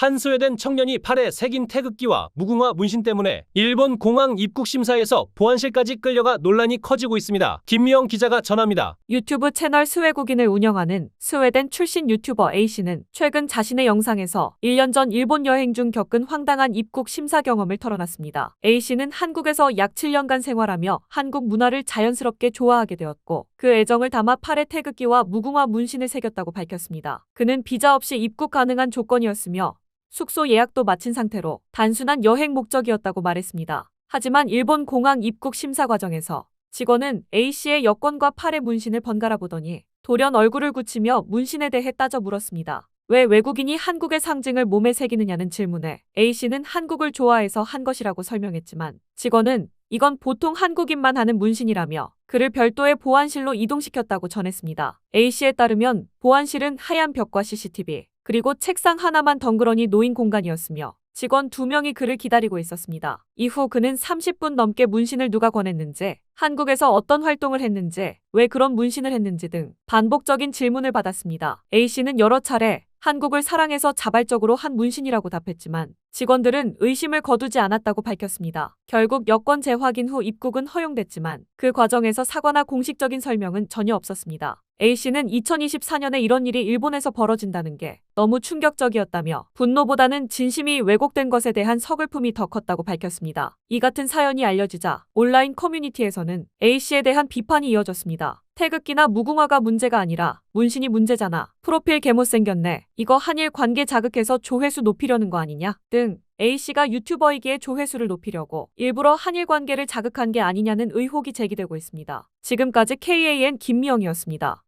한 스웨덴 청년이 팔에 새긴 태극기와 무궁화 문신 때문에 일본 공항 입국 심사에서 보안실까지 끌려가 논란이 커지고 있습니다. 김미영 기자가 전합니다. 유튜브 채널 스웨국인을 운영하는 스웨덴 출신 유튜버 A씨는 최근 자신의 영상에서 1년 전 일본 여행 중 겪은 황당한 입국 심사 경험을 털어놨습니다. A씨는 한국에서 약 7년간 생활하며 한국 문화를 자연스럽게 좋아하게 되었고 그 애정을 담아 팔에 태극기와 무궁화 문신을 새겼다고 밝혔습니다. 그는 비자 없이 입국 가능한 조건이었으며 숙소 예약도 마친 상태로 단순한 여행 목적이었다고 말했습니다. 하지만 일본 공항 입국 심사 과정에서 직원은 A씨의 여권과 팔의 문신을 번갈아 보더니 돌연 얼굴을 굳히며 문신에 대해 따져 물었습니다. 왜 외국인이 한국의 상징을 몸에 새기느냐는 질문에 A씨는 한국을 좋아해서 한 것이라고 설명했지만 직원은 이건 보통 한국인만 하는 문신이라며 그를 별도의 보안실로 이동시켰다고 전했습니다. A씨에 따르면 보안실은 하얀 벽과 CCTV 그리고 책상 하나만 덩그러니 놓인 공간이었으며 직원 두 명이 그를 기다리고 있었습니다. 이후 그는 30분 넘게 문신을 누가 권했는지, 한국에서 어떤 활동을 했는지, 왜 그런 문신을 했는지 등 반복적인 질문을 받았습니다. A씨는 여러 차례 한국을 사랑해서 자발적으로 한 문신이라고 답했지만 직원들은 의심을 거두지 않았다고 밝혔습니다. 결국 여권 재확인 후 입국은 허용됐지만 그 과정에서 사과나 공식적인 설명은 전혀 없었습니다. A씨는 2024년에 이런 일이 일본에서 벌어진다는 게 너무 충격적이었다며 분노보다는 진심이 왜곡된 것에 대한 서글픔이 더 컸다고 밝혔습니다. 이 같은 사연이 알려지자 온라인 커뮤니티에서는 A씨에 대한 비판이 이어졌습니다. 태극기나 무궁화가 문제가 아니라 문신이 문제잖아. 프로필 개못생겼네. 이거 한일 관계 자극해서 조회수 높이려는 거 아니냐? 등 A씨가 유튜버이기에 조회수를 높이려고 일부러 한일 관계를 자극한 게 아니냐는 의혹이 제기되고 있습니다. 지금까지 KAN 김미영이었습니다.